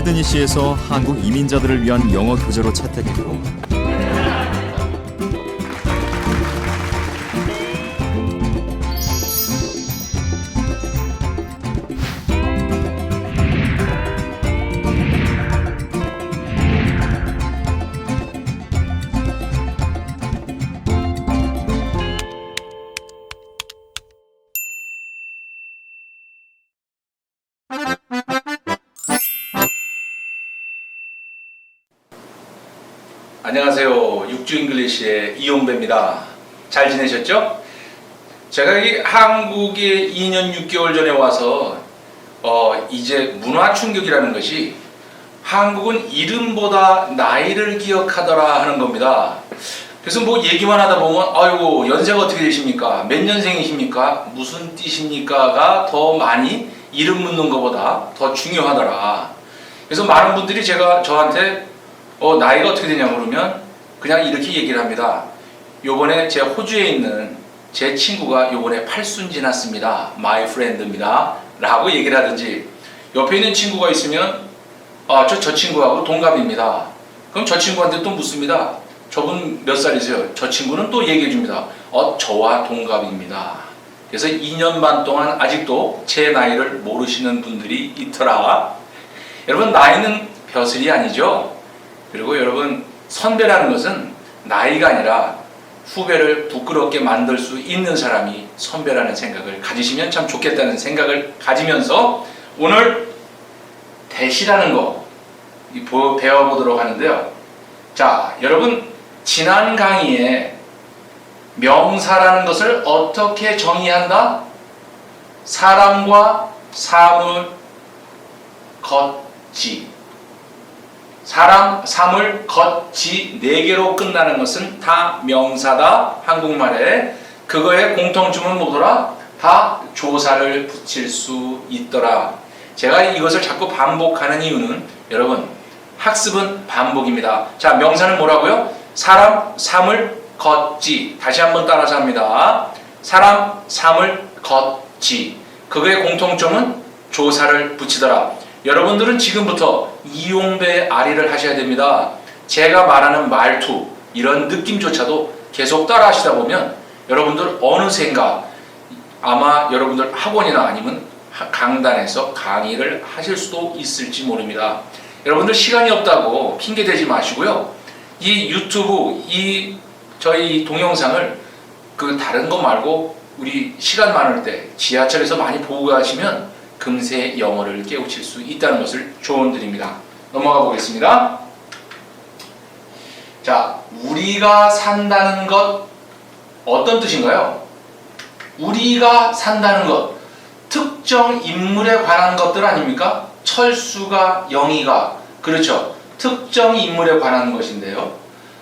시드니시에서 한국 이민자들을 위한 영어 교재로 채택했고 안녕하세요. 육주 잉글리시의 이용배입니다. 잘 지내셨죠? 제가 이 한국에 2년 6개월 전에 와서 어 이제 문화 충격이라는 것이 한국은 이름보다 나이를 기억하더라 하는 겁니다. 그래서 뭐 얘기만 하다 보면 아이고 연세가 어떻게 되십니까? 몇 년생이십니까? 무슨 띠십니까가 더 많이 이름 묻는 것보다 더 중요하더라. 그래서 많은 분들이 제가 저한테 어, 나이가 어떻게 되냐 그러면 그냥 이렇게 얘기를 합니다. 요번에 제 호주에 있는 제 친구가 요번에 팔순 지났습니다. 마이 프렌드입니다. 라고 얘기를 하든지 옆에 있는 친구가 있으면 아, 저, 저 친구하고 동갑입니다. 그럼 저 친구한테 또 묻습니다. 저분 몇 살이세요? 저 친구는 또 얘기해 줍니다. 어, 저와 동갑입니다. 그래서 2년 반 동안 아직도 제 나이를 모르시는 분들이 있더라. 여러분, 나이는 벼슬이 아니죠? 그리고 여러분 선배라는 것은 나이가 아니라 후배를 부끄럽게 만들 수 있는 사람이 선배라는 생각을 가지시면 참 좋겠다는 생각을 가지면서 오늘 대시라는 거 배워보도록 하는데요. 자, 여러분 지난 강의에 명사라는 것을 어떻게 정의한다? 사람과 사물, 겉지 사람, 사물, 겉지 네 개로 끝나는 것은 다 명사다. 한국말에 그거의 공통점은 뭐더라? 다 조사를 붙일 수 있더라. 제가 이것을 자꾸 반복하는 이유는 여러분 학습은 반복입니다. 자, 명사는 뭐라고요? 사람, 사물, 겉지. 다시 한번 따라서 합니다. 사람, 사물, 겉지. 그거의 공통점은 조사를 붙이더라. 여러분들은 지금부터 이용배의 아리를 하셔야 됩니다. 제가 말하는 말투, 이런 느낌조차도 계속 따라 하시다 보면 여러분들 어느샌가 아마 여러분들 학원이나 아니면 하- 강단에서 강의를 하실 수도 있을지 모릅니다. 여러분들 시간이 없다고 핑계 대지 마시고요. 이 유튜브, 이 저희 동영상을 그 다른 거 말고 우리 시간 많을 때 지하철에서 많이 보고 가시면 금세 영어를 깨우칠 수 있다는 것을 조언드립니다. 넘어가 보겠습니다. 자, 우리가 산다는 것 어떤 뜻인가요? 우리가 산다는 것 특정 인물에 관한 것들 아닙니까? 철수가 영희가 그렇죠. 특정 인물에 관한 것인데요.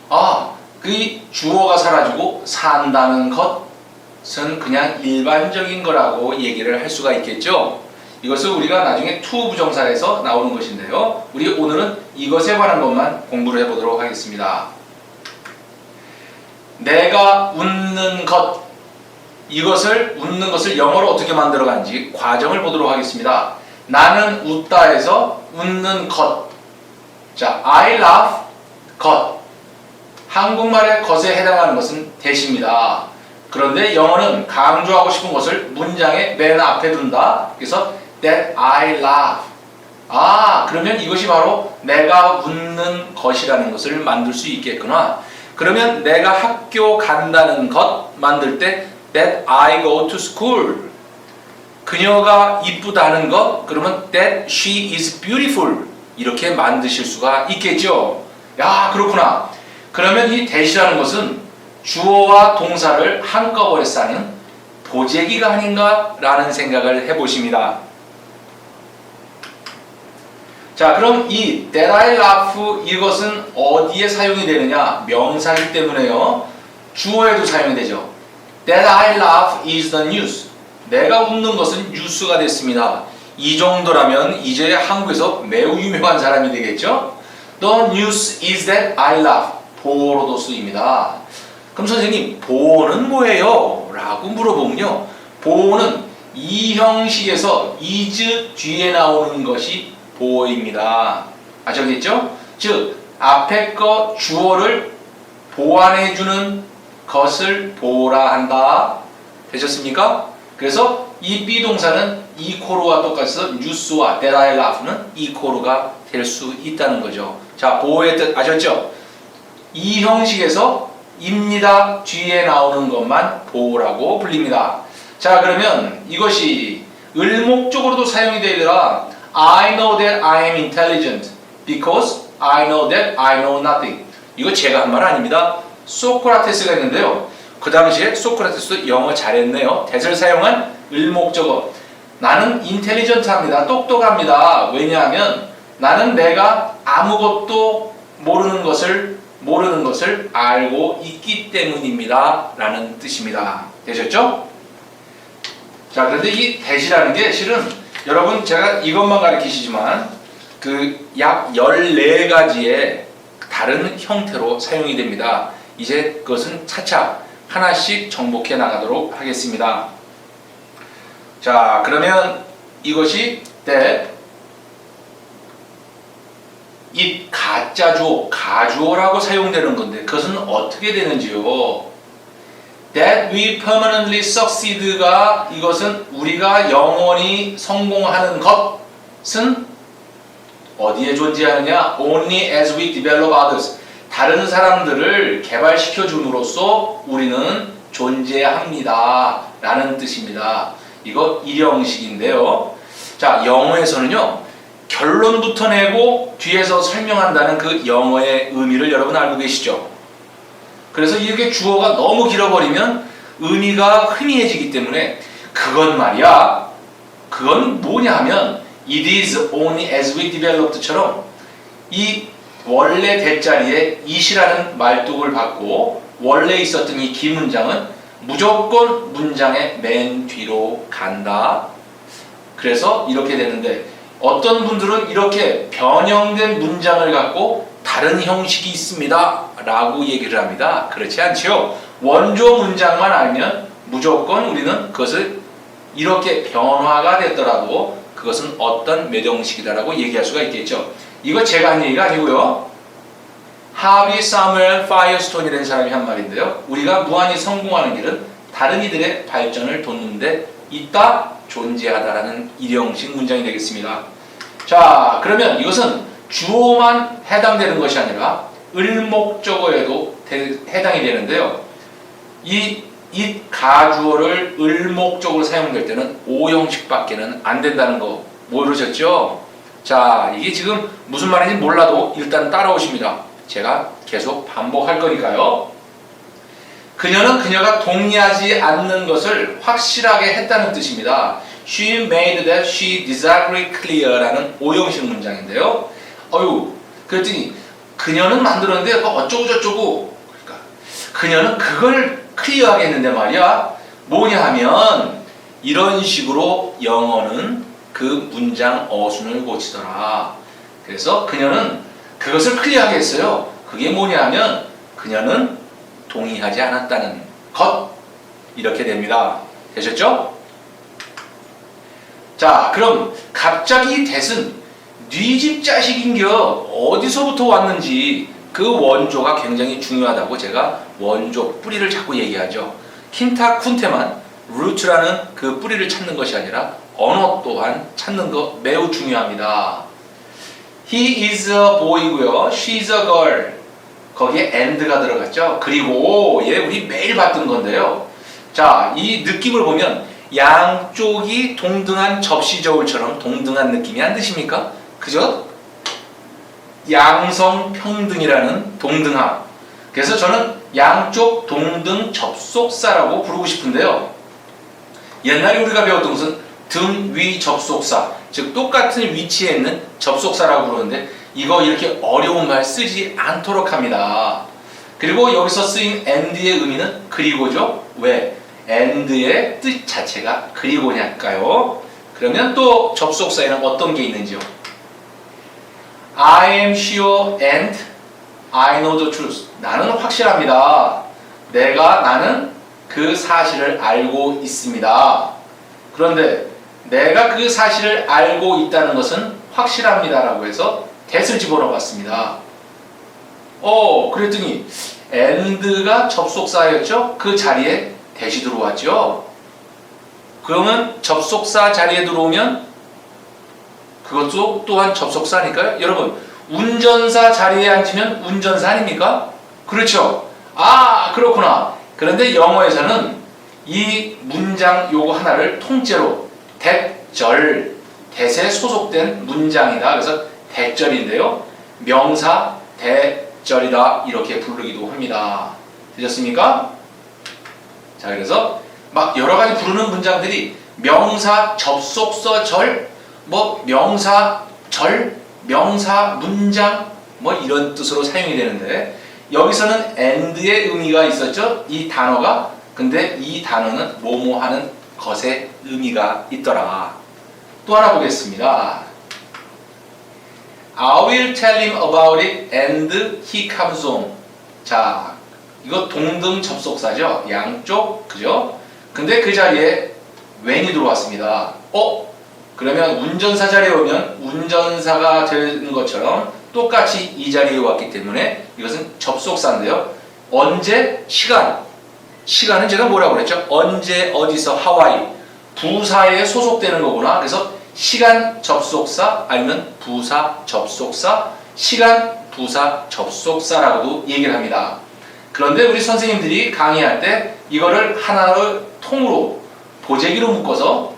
아, 그 주어가 사라지고 산다는 것은 그냥 일반적인 거라고 얘기를 할 수가 있겠죠. 이것을 우리가 나중에 투 부정사에서 나오는 것인데요. 우리 오늘은 이것에 관한 것만 공부를 해보도록 하겠습니다. 내가 웃는 것 이것을 웃는 것을 영어로 어떻게 만들어간지 과정을 보도록 하겠습니다. 나는 웃다에서 웃는 것. 자, I laugh 것. 한국말의 것에 해당하는 것은 대시입니다. 그런데 영어는 강조하고 싶은 것을 문장의 맨 앞에 둔다. 그래서 that I laugh. 아, 그러면 이것이 바로 내가 웃는 것이라는 것을 만들 수 있겠구나. 그러면 내가 학교 간다는 것 만들 때 that I go to school. 그녀가 이쁘다는 것 그러면 that she is beautiful. 이렇게 만드실 수가 있겠죠. 야, 그렇구나. 그러면 이 대시라는 것은 주어와 동사를 한꺼번에 쌓는 보재기가 아닌가라는 생각을 해보십니다. 자, 그럼 이 laugh 이것은 어디에 사용이 되느냐? 명사이기 때문에요. 주어에도 사용이 되죠. That I laugh is the news. 내가 웃는 것은 뉴스가 됐습니다. 이 정도라면 이제 한국에서 매우 유명한 사람이 되겠죠? The news is that I laugh. 보어로도 쓰입니다. 그럼 선생님, 보어는 뭐예요? 라고 물어보면요. 보어는 이 형식에서 is 뒤에 나오는 것이 보호입니다. 아셨겠죠? 즉 앞에 거 주어를 보완해 주는 것을 보호라 한다. 되셨습니까? 그래서 이 비동사는 이코르와 똑같아서 뉴스와 데라일라프는 이코르가 될 수 있다는 거죠. 자, 보호의 뜻 아셨죠? 이 형식에서 입니다 뒤에 나오는 것만 보호라고 불립니다. 자, 그러면 이것이 을목적으로도 사용이 되더라. I know that I am intelligent because I know that I know nothing. 이거 제가 한 말 아닙니다. 소크라테스가 있는데요. 그 당시에 소크라테스도 영어 잘했네요. 대을 사용한 을목적어. 나는 인텔리전트합니다. 똑똑합니다. 왜냐하면 나는 내가 아무것도 모르는 것을 모르는 것을 알고 있기 때문입니다. 라는 뜻입니다. 되셨죠? 자, 그런데 이 대시라는 게 실은 여러분 제가 이것만 가르치시지만 그 약 14가지의 다른 형태로 사용이 됩니다. 이제 그것은 차차 하나씩 정복해 나가도록 하겠습니다. 자, 그러면 이것이 that 이 가짜주어, 가주어라고 사용되는 건데 그것은 어떻게 되는지요? That we permanently succeed가 이것은 우리가 영원히 성공하는 것은 어디에 존재하느냐? Only as we develop others. 다른 사람들을 개발시켜 줌으로써 우리는 존재합니다. 라는 뜻입니다. 이거 일형식인데요. 자, 영어에서는요. 결론부터 내고 뒤에서 설명한다는 그 영어의 의미를 여러분 알고 계시죠? 그래서 이렇게 주어가 너무 길어버리면 의미가 희미해지기 때문에 그건 말이야. 그건 뭐냐 하면 it is only as we developed처럼 이 원래 대자리에 it이라는 말뚝을 받고 원래 있었던 이 기 문장은 무조건 문장의 맨 뒤로 간다. 그래서 이렇게 되는데 어떤 분들은 이렇게 변형된 문장을 갖고 다른 형식이 있습니다. 라고 얘기를 합니다. 그렇지 않지요. 원조 문장만 알면 무조건 우리는 그것을 이렇게 변화가 됐더라도 그것은 어떤 몇 형식이다라고 얘기할 수가 있겠죠. 이거 제가 한 얘기가 아니고요. 하비 사무엘 파이어스톤이라는 사람이 한 말인데요. 우리가 무한히 성공하는 길은 다른 이들의 발전을 돕는데 있다 존재하다라는 일형식 문장이 되겠습니다. 자, 그러면 이것은 주어만 해당되는 것이 아니라 을목적어에도 대- 해당이 되는데요. 이, 이 가주어를 을목적으로 사용될 때는 오형식밖에는 안 된다는 거 모르셨죠? 자, 이게 지금 무슨 말인지 몰라도 일단 따라오십니다. 제가 계속 반복할 거니까요. 그녀는 그녀가 동의하지 않는 것을 확실하게 했다는 뜻입니다. She made that she disagree clear라는 오형식 문장인데요. 어유, 그랬더니 그녀는 만들었는데 뭐 어쩌고 저쩌고 그러니까 그녀는 그걸 클리어하게 했는데 말이야. 뭐냐 하면 이런 식으로 영어는 그 문장 어순을 고치더라. 그래서 그녀는 그것을 클리어하게 했어요. 그게 뭐냐 하면 그녀는 동의하지 않았다는 것 이렇게 됩니다. 되셨죠? 자, 그럼 갑자기 대은 네집 자식인겨 어디서부터 왔는지 그 원조가 굉장히 중요하다고 제가 원조 뿌리를 자꾸 얘기하죠. 킨타 쿤테만 루트라는 그 뿌리를 찾는 것이 아니라 언어 또한 찾는 거 매우 중요합니다. He is a boy고요. She is a girl. 거기에 and가 들어갔죠. 그리고 얘 우리 매일 봤던 건데요. 자, 이 느낌을 보면 양쪽이 동등한 접시 저울처럼 동등한 느낌이 안 드십니까? 그죠? 양성 평등이라는 동등함. 그래서 저는 양쪽 동등 접속사라고 부르고 싶은데요. 옛날에 우리가 배웠던 것은 등위 접속사, 즉 똑같은 위치에 있는 접속사라고 부르는데 이거 이렇게 어려운 말 쓰지 않도록 합니다. 그리고 여기서 쓰인 and의 의미는 그리고죠. 왜? and의 뜻 자체가 그리고냐까요. 그러면 또 접속사에는 어떤 게 있는지요? I am sure and I know the truth. 나는 확실합니다. 내가 나는 그 사실을 알고 있습니다. 그런데 내가 그 사실을 알고 있다는 것은 확실합니다라고 해서 that을 집어넣어 봤습니다. 어, 그랬더니 and가 접속사였죠? 그 자리에 that이 들어왔죠? 그러면 접속사 자리에 들어오면 그것도 또한 접속사니까요. 여러분, 운전사 자리에 앉으면 운전사 아닙니까? 그렇죠. 아, 그렇구나. 그런데 영어에서는 이 문장 요거 하나를 통째로 대절, 대세 소속된 문장이다. 그래서 대절인데요. 명사 대절이다. 이렇게 부르기도 합니다. 되셨습니까? 자, 그래서 막 여러 가지 부르는 문장들이 명사 접속사 절, 뭐 명사 절, 명사 문장 뭐 이런 뜻으로 사용이 되는데 여기서는 and의 의미가 있었죠. 이 단어가 근데 이 단어는 뭐뭐 하는 것의 의미가 있더라. 또 하나 보겠습니다. I will tell him about it and he comes home. 자, 이거 동등 접속사죠. 양쪽 그죠? 근데 그 자리에 when이 들어왔습니다. 어? 그러면 운전사 자리에 오면 운전사가 되는 것처럼 똑같이 이 자리에 왔기 때문에 이것은 접속사인데요. 언제? 시간. 시간은 제가 뭐라고 그랬죠? 언제, 어디서, 하와이. 부사에 소속되는 거구나. 그래서 시간 접속사 아니면 부사 접속사, 시간 부사 접속사라고도 얘기를 합니다. 그런데 우리 선생님들이 강의할 때 이거를 하나를 통으로 보재기로 묶어서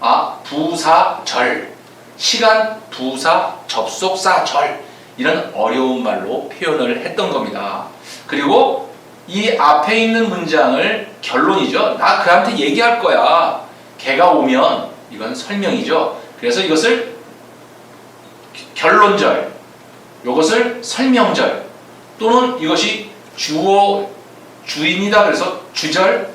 아 부사절 시간 부사 접속사절 이런 어려운 말로 표현을 했던 겁니다. 그리고 이 앞에 있는 문장을 결론이죠. 나 그한테 얘기할 거야. 걔가 오면 이건 설명이죠. 그래서 이것을 결론절, 이것을 설명절 또는 이것이 주어 주인이다 그래서 주절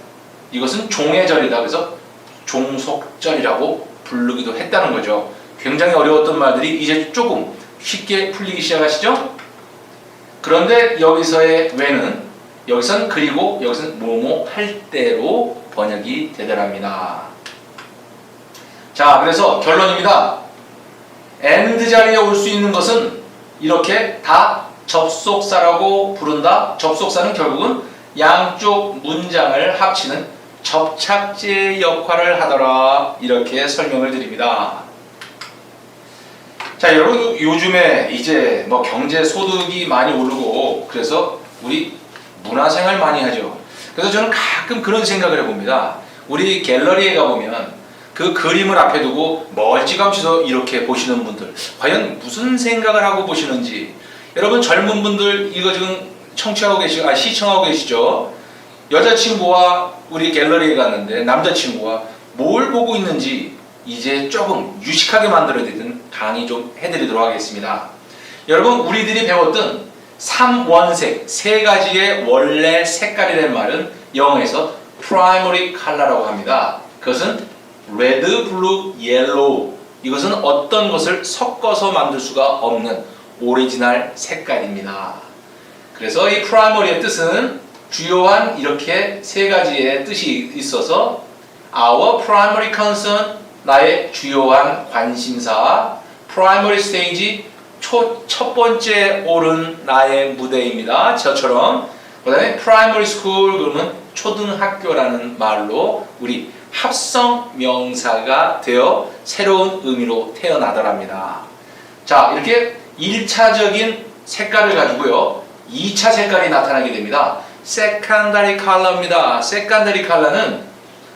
이것은 종의절이다 그래서 종속절이라고 부르기도 했다는 거죠. 굉장히 어려웠던 말들이 이제 조금 쉽게 풀리기 시작하시죠? 그런데 여기서의 왜는 여기선 그리고 여기선 뭐뭐 할 때로 번역이 되더랍니다. 자, 그래서 결론입니다. and 자리에 올 수 있는 것은 이렇게 다 접속사라고 부른다. 접속사는 결국은 양쪽 문장을 합치는 접착제 역할을 하더라. 이렇게 설명을 드립니다. 자, 여러분 요즘에 이제 뭐 경제 소득이 많이 오르고 그래서 우리 문화생활 많이 하죠. 그래서 저는 가끔 그런 생각을 해봅니다. 우리 갤러리에 가보면 그 그림을 앞에 두고 멀찌감치도 이렇게 보시는 분들 과연 무슨 생각을 하고 보시는지 여러분 젊은 분들 이거 지금 청취하고 계시고 아 시청하고 계시죠? 여자친구와 우리 갤러리에 갔는데 남자친구가 뭘 보고 있는지 이제 조금 유식하게 만들어드리는 강의 좀 해드리도록 하겠습니다. 여러분 우리들이 배웠던 삼원색 세 가지의 원래 색깔이라는 말은 영어에서 primary color라고 합니다. 그것은 red, blue, yellow 이것은 어떤 것을 섞어서 만들 수가 없는 오리지널 색깔입니다. 그래서 이 primary의 뜻은 주요한 이렇게 세 가지의 뜻이 있어서 our primary concern 나의 주요한 관심사 primary stage 초, 첫 번째 오른 나의 무대입니다. 저처럼 그 다음에 primary school 그러면 초등학교라는 말로 우리 합성 명사가 되어 새로운 의미로 태어나더랍니다. 자 이렇게 1차적인 색깔을 가지고요 2차 색깔이 나타나게 됩니다. Secondary color입니다. secondary color는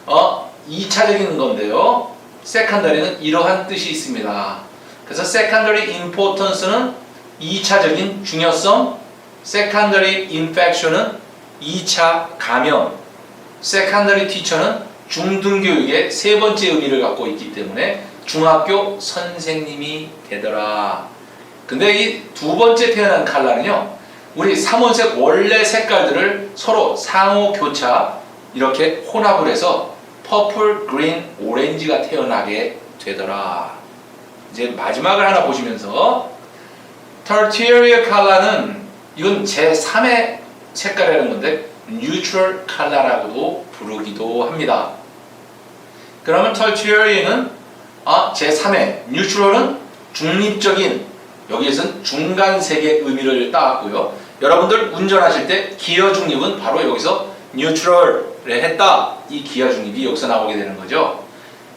어 2차적인 건데요. secondary는 이러한 뜻이 있습니다. 그래서 secondary importance는 2차적인 중요성, secondary infection은 2차 감염, secondary teacher는 중등교육의 세 번째 의미를 갖고 있기 때문에 중학교 선생님이 되더라. 근데 이 두 번째 태어난 칼라는요, 우리 삼원색 원래 색깔들을 서로 상호 교차 이렇게 혼합을 해서 퍼플, 그린, 오렌지가 태어나게 되더라. 이제 마지막을 하나 보시면서 tertiary color는 이건 제 3의 색깔이라는 건데 neutral color라고도 부르기도 합니다. 그러면 tertiary는 아, 제3회 뉴트럴은 중립적인 여기에서는 중간 색의 의미를 따왔고요. 여러분들 운전하실 때 기어 중립은 바로 여기서 뉴트럴에 했다. 이 기어 중립이 여기서 나오게 되는 거죠.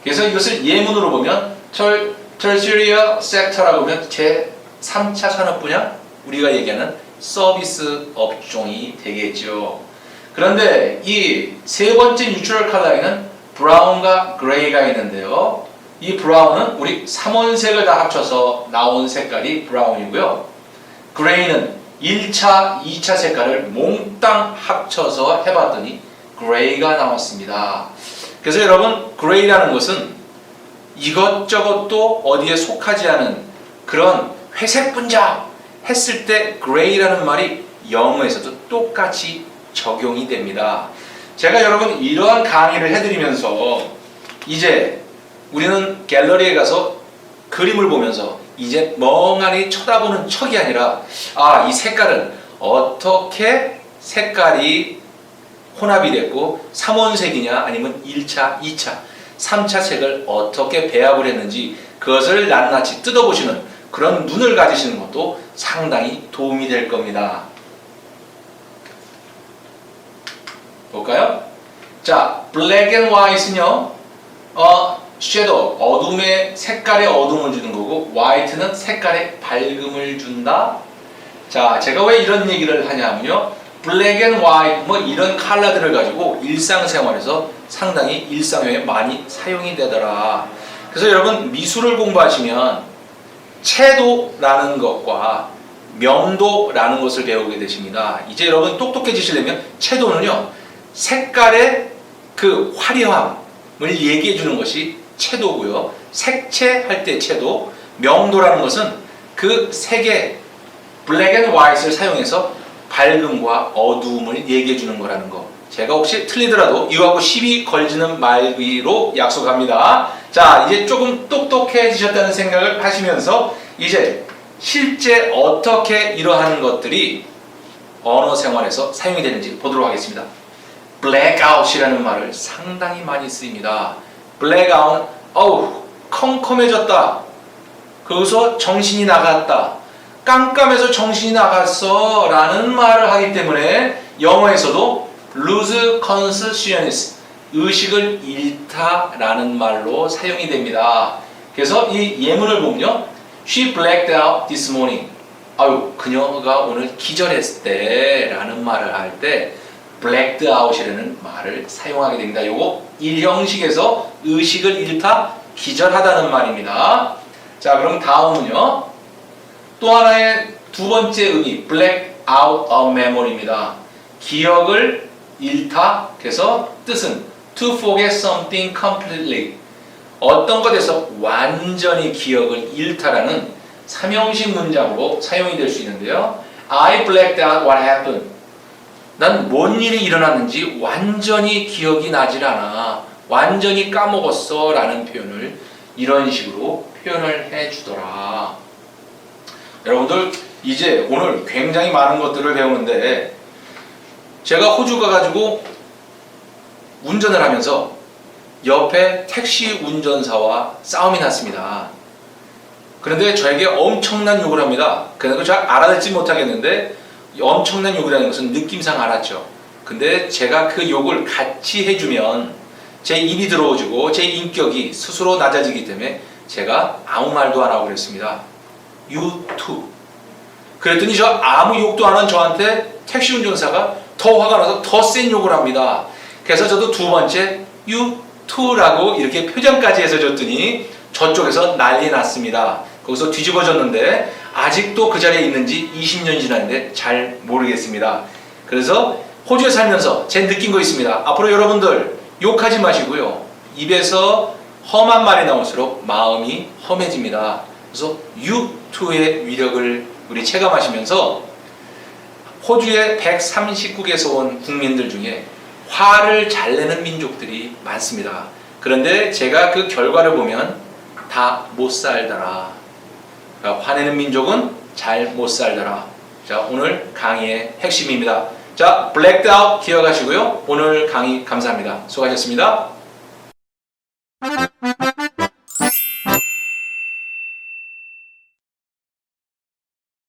그래서 이것을 예문으로 보면 털, tertiary sector라고 하면 제 3차 산업 분야 우리가 얘기하는 서비스 업종이 되겠죠. 그런데 이 세 번째 뉴트럴 컬러에는 브라운과 그레이가 있는데요. 이 브라운은 우리 삼원색을 다 합쳐서 나온 색깔이 브라운이고요. 그레이는 1차, 2차 색깔을 몽땅 합쳐서 해봤더니 그레이가 나왔습니다. 그래서 여러분 그레이라는 것은 이것저것도 어디에 속하지 않은 그런 회색 분자 했을 때 그레이라는 말이 영어에서도 똑같이 적용이 됩니다. 제가 여러분 이러한 강의를 해드리면서 이제 우리는 갤러리에 가서 그림을 보면서 이제 멍하니 쳐다보는 척이 아니라 아 이 색깔은 어떻게 색깔이 혼합이 됐고 3원색이냐 아니면 1차, 2차, 3차 색을 어떻게 배합을 했는지 그것을 낱낱이 뜯어보시는 그런 눈을 가지시는 것도 상당히 도움이 될 겁니다. 볼까요? 자, black and white는요, 어, shadow, 어둠의 색깔의 어둠을 주는 거고, white는 색깔의 밝음을 준다. 자, 제가 왜 이런 얘기를 하냐면요, black and white, 뭐 이런 컬러들을 가지고 일상생활에서 상당히 일상에 많이 사용이 되더라. 그래서 여러분 미술을 공부하시면 채도라는 것과 명도라는 것을 배우게 되십니다. 이제 여러분 똑똑해지시려면 채도는요, 색깔의 그 화려함을 얘기해 주는 것이 채도고요. 색채할 때 채도, 명도라는 것은 그 색의 블랙 앤 화이트를 사용해서 밝음과 어두움을 얘기해 주는 거라는 거. 제가 혹시 틀리더라도 이거하고 10이 걸지는 말기로 약속합니다. 자, 이제 조금 똑똑해지셨다는 생각을 하시면서 이제 실제 어떻게 이러한 것들이 언어 생활에서 사용이 되는지 보도록 하겠습니다. blackout이라는 말을 상당히 많이 쓰입니다. Blackout, 어우, 컴컴해졌다. 거기서 정신이 나갔다. 깜깜해서 정신이 나갔어. 라는 말을 하기 때문에 영어에서도 lose consciousness, 의식을 잃다 라는 말로 사용이 됩니다. 그래서 이 예문을 보면요. She blacked out this morning. 아유, 그녀가 오늘 기절했을 때 라는 말을 할때 blacked out이라는 말을 사용하게 됩니다. 요거 일형식에서 의식을 잃다, 기절하다는 말입니다. 자, 그럼 다음은요. 또 하나의 두 번째 의미, black out of memory입니다. 기억을 잃다. 그래서 뜻은 to forget something completely. 어떤 것에서 완전히 기억을 잃다라는 삼형식 문장으로 사용이 될 수 있는데요. I blacked out what happened. 난 뭔 일이 일어났는지 완전히 기억이 나질 않아. 완전히 까먹었어. 라는 표현을 이런 식으로 표현을 해 주더라. 여러분들, 이제 오늘 굉장히 많은 것들을 배우는데, 제가 호주 가가지고 운전을 하면서 옆에 택시 운전사와 싸움이 났습니다. 그런데 저에게 엄청난 욕을 합니다. 그래서 잘 알아듣지 못하겠는데 엄청난 욕이라는 것은 느낌상 알았죠. 근데 제가 그 욕을 같이 해주면 제 입이 들어오지고 제 인격이 스스로 낮아지기 때문에 제가 아무 말도 안 하고 그랬습니다. Too. 그랬더니 저 아무 욕도 안 한 저한테 택시 운전사가 더 화가 나서 더 센 욕을 합니다. 그래서 저도 두 번째 too라고 이렇게 표정까지 해서 줬더니 저쪽에서 난리 났습니다. 거기서 뒤집어졌는데 아직도 그 자리에 있는지 20년 지났는데 잘 모르겠습니다. 그래서 호주에 살면서 제 느낀 거 있습니다. 앞으로 여러분들 욕하지 마시고요. 입에서 험한 말이 나올수록 마음이 험해집니다. 그래서 too의 위력을 우리 체감하시면서 호주의 139개에서 온 국민들 중에 화를 잘 내는 민족들이 많습니다. 그런데 제가 그 결과를 보면 다 못 살더라. 그러니까 화내는 민족은 잘 못 살더라. 자, 오늘 강의의 핵심입니다. 자, 블랙드 아웃 기억하시고요. 오늘 강의 감사합니다. 수고하셨습니다.